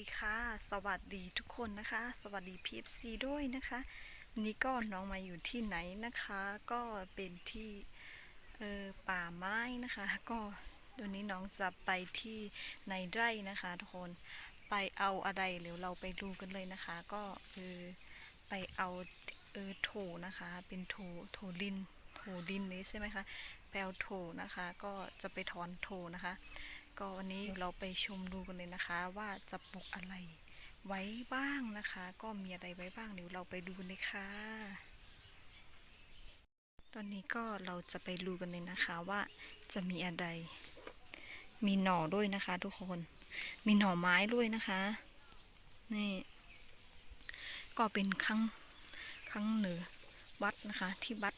ดีค่ะ สวัสดีทุกคนนะคะ สวัสดีพีเอฟซีด้วยนะคะวันนี่ก็น้องมาอยู่ที่ไหนนะคะ ก็เป็นที่เออป่าไม้นะคะ ก็วันนี้น้องจะไปที่ในไร่นะคะ ทุกคนไปเอาอะไรเดี๋ยวเราไปดูกันเลยนะคะ ก็เออไปเอาเออโถนะคะ เป็นโถโถดินโถดินนี้ใช่ไหมคะไปเอาโถนะคะ ก็จะไปถอนโถนะคะ ก็วันนี้เราไปชมดูกันเลยนะคะ ว่าจะปลูกอะไรไว้บ้างนะคะ ก็มีอะไรไว้บ้างเดี๋ยวเราไปดูเลยค่ะ ตอนนี้ก็เราจะไปดูกันเลยนะคะว่าจะมีอะไร มีหน่อด้วยนะคะ ทุกคน มีหน่อไม้ด้วยนะคะ นี่ ก็เป็นครั้งครั้งเหนือวัดนะคะ ที่วัด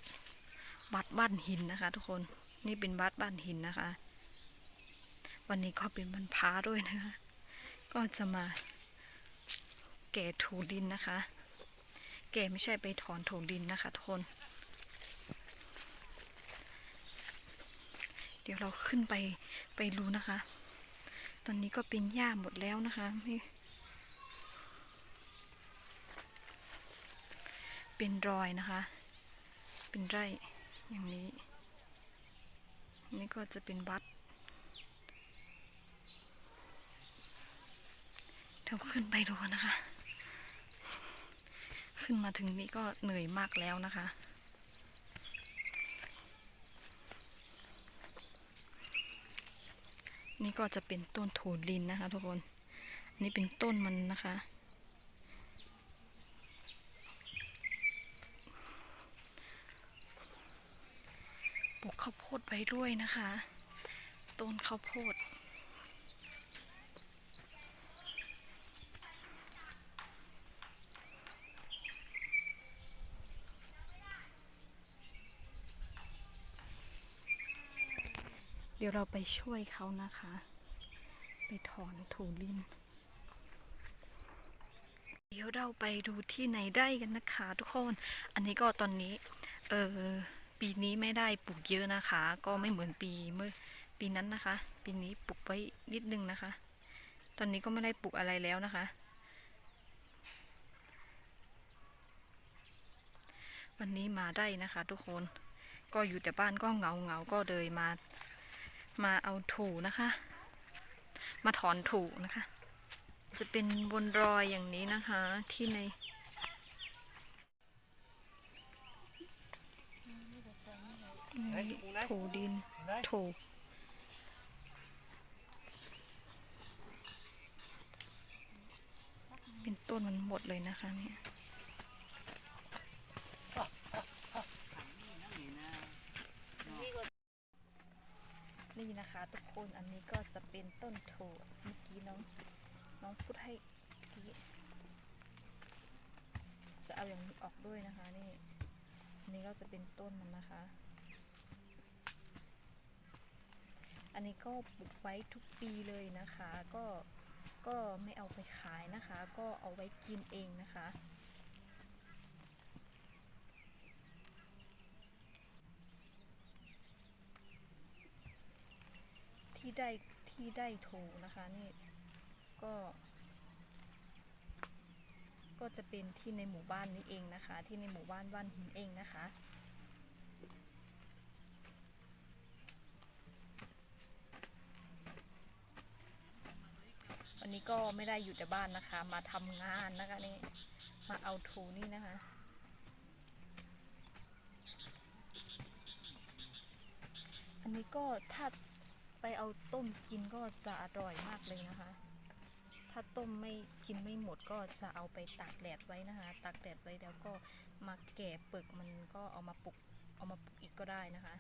วัดบ้านหินนะคะ ทุกคน นี่เป็นวัดบ้านหินนะคะ วันนี้ก็เป็นวันพาด้วยนะคะ ก็จะมาแก่ถูดินนะคะ แก่ไม่ใช่ไปถอนถูดินนะคะทุกคน เดี๋ยวเราขึ้นไปไปดูนะคะ ตอนนี้ก็เป็นหญ้าหมดแล้วนะคะไม่เป็นรอยนะคะ เป็นไร่อย่างนี้ นี่ก็จะเป็นวัด เดี๋ยวขึ้นไปดูนะคะ ขึ้นมาถึงนี้ก็เหนื่อยมากแล้วนะคะ นี่ก็จะเป็นต้นโถลินนะคะ ทุกคนนนี้เป็นต้นมันนะคะปลูกข้าวโพดไว้ด้วยนะคะ ต้นข้าวโพด เดี๋ยวเราไปช่วยเขานะคะ ไปถอนถูลิน เดี๋ยวเราไปดูที่ไหนได้กันนะคะทุกคน อันนี้ก็ตอนนี้ เออปีนี้ไม่ได้ปลูกเยอะนะคะ ก็ไม่เหมือนปีเมื่อปีนั้นนะคะ ปีนี้ปลูกไว้นิดนึงนะคะ ตอนนี้ก็ไม่ได้ปลูกอะไรแล้วนะคะ วันนี้มาได้นะคะ ทุกคน ก็อยู่แต่บ้านก็เหงาเหงาก็เลยมา มาเอาถูนะคะ มาถอนถูนะคะ จะเป็นบนรอยอย่างนี้นะคะที่ในถูดินถูเป็นต้นมันหมดเลยนะคะเนี่ย นี่นะคะ ทุกคนอันนี้ก็จะเป็นต้นโถเมื่อกี้น้องน้องพูดให้กี้จะเอาอย่างนี้ออกด้วยนะคะ นี่อันนี้ก็จะเป็นต้นมันนะคะ อันนี้ก็ปลูกไว้ทุกปีเลยนะคะ ก็ก็ไม่เอาไปขายนะคะ ก็เอาไว้กินเองนะคะ ได้ที่ได้โถนะคะนี่ก็ ก็จะเป็นที่ในหมู่บ้านนี้เองนะคะ ที่ในหมู่บ้านบ้านหินเองนะคะวันนี้ก็ไม่ได้อยู่แต่บ้านนะคะ มาทำงานนะคะนี่มาเอาโถนี่นะคะอันนี้ก็ถ้า ไปเอาต้มกินก็จะอร่อยมากเลยนะคะ ถ้าต้มไม่กินไม่หมดก็จะเอาไปตากแดดไว้นะคะ ตากแดดไว้แล้วก็มาแก่เปลือกมันก็เอามาปลูกเอามาปลูกอีกก็ได้นะคะ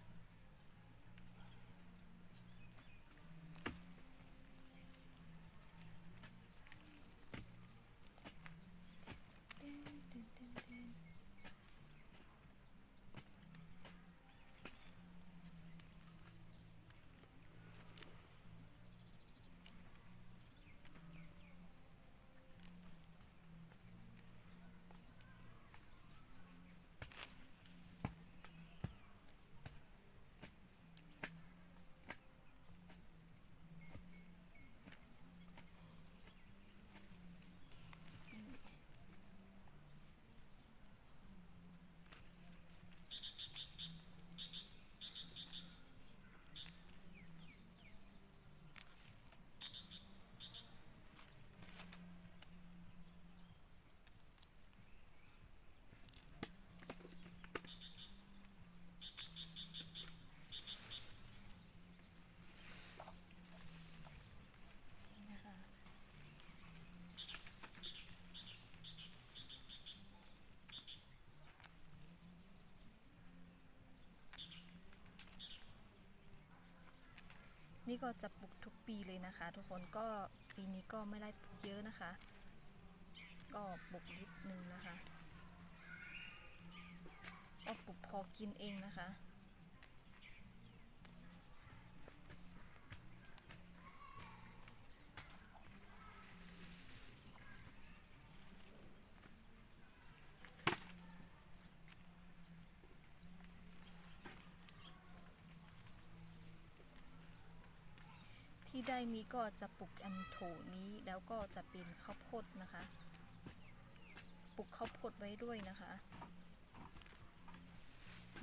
นี่ก็จะปลูกทุกปีเลยนะคะ ทุกคนก็ปีนี้ก็ไม่ได้ปลูกเยอะนะคะ ก็ปลูกนิดนึงนะคะก็ปลูกพอกินเองนะคะ ได้นี้ก็จะปลูกอันโถนี้แล้วก็จะเป็นข้าวโพดนะคะปลูกข้าวโพดไว้ด้วยนะคะ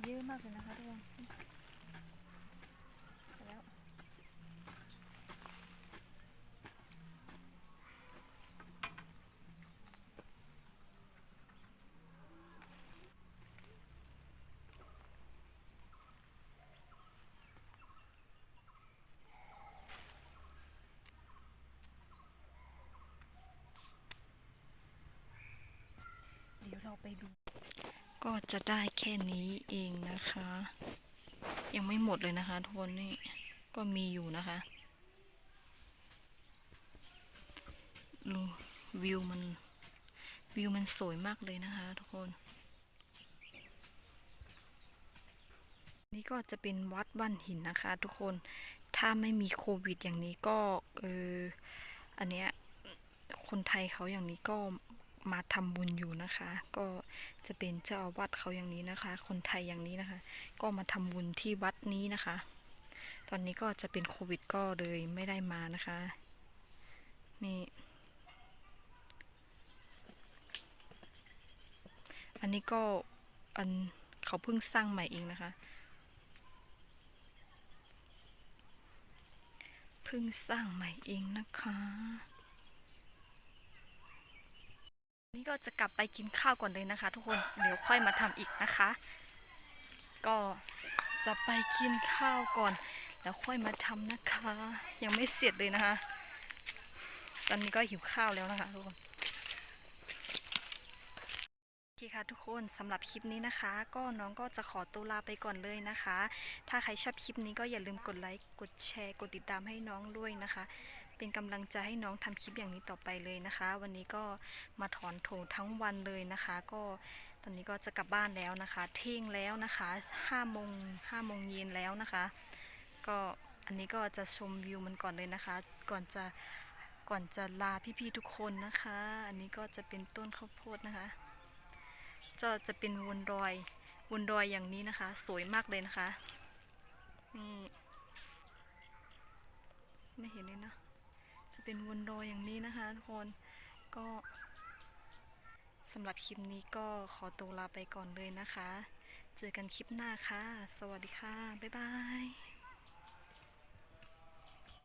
เยอะมากเลยนะคะทุกคนไปแล้ว เดี๋ยวเรา ไปดู ก็จะได้แค่นี้เองนะคะ ยังไม่หมดเลยนะคะทุกคนนี่ก็มีอยู่นะคะดูวิวมันวิวมันสวยมากเลยนะคะ ทุกคน นี่ก็จะเป็นวัดบ้านหินนะคะ ทุกคนถ้าไม่มีโควิดอย่างนี้ก็เอออันเนี้ยคนไทยเขาอย่างนี้ก็ มาทำบุญอยู่นะคะ ก็จะเป็นเจ้าอาวาสเขาอย่างนี้นะคะ คนไทยอย่างนี้นะคะ ก็มาทำบุญที่วัดนี้นะคะ ตอนนี้ก็จะเป็นโควิดก็เลยไม่ได้มานะคะ นี่ อันนี้ก็อันเขาเพิ่งสร้างใหม่เองนะคะเพิ่งสร้างใหม่เองนะคะ นี่ก็จะกลับไปกินข้าวก่อนเลยนะคะ ทุกคนเดี๋ยวค่อยมาทำอีกนะคะ ก็จะไปกินข้าวก่อน แล้วค่อยมาทำนะคะ ยังไม่เสร็จเลยนะคะ ตอนนี้ก็หิวข้าวแล้วนะคะทุกคนโอเคค่ะทุกคนสำหรับคลิปนี้นะคะ ก็น้องก็จะขอตัวลาไปก่อนเลยนะคะ ถ้าใครชอบคลิปนี้ก็อย่าลืมกดไลค์กดแชร์ กดติดตามให้น้องด้วยนะคะ เป็นกำลังใจให้น้องทำคลิปอย่างนี้ต่อไปเลยนะคะ วันนี้ก็มาถอนโถทั้งวันเลยนะคะ ก็ตอนนี้ก็จะกลับบ้านแล้วนะคะ เที่ยงแล้วนะคะห้าโมงห้าโมงเย็นแล้วนะคะ ก็อันนี้ก็จะชมวิวมันก่อนเลยนะคะ ก่อนจะก่อนจะลาพี่ๆทุกคนนะคะ อันนี้ก็จะเป็นต้นข้าวโพดนะคะจะจะเป็นวนดอยวนดอยอย่างนี้นะคะ สวยมากเลยนะคะนี่ ไม่เห็นเลยนะ จะ เป็นวนรอยอย่างนี้นะคะทุกคนก็สำหรับคลิปนี้ก็ขอตัวลาไปก่อนเลยนะคะ เจอกันคลิปหน้าค่ะ สวัสดีค่ะ บ๊ายบาย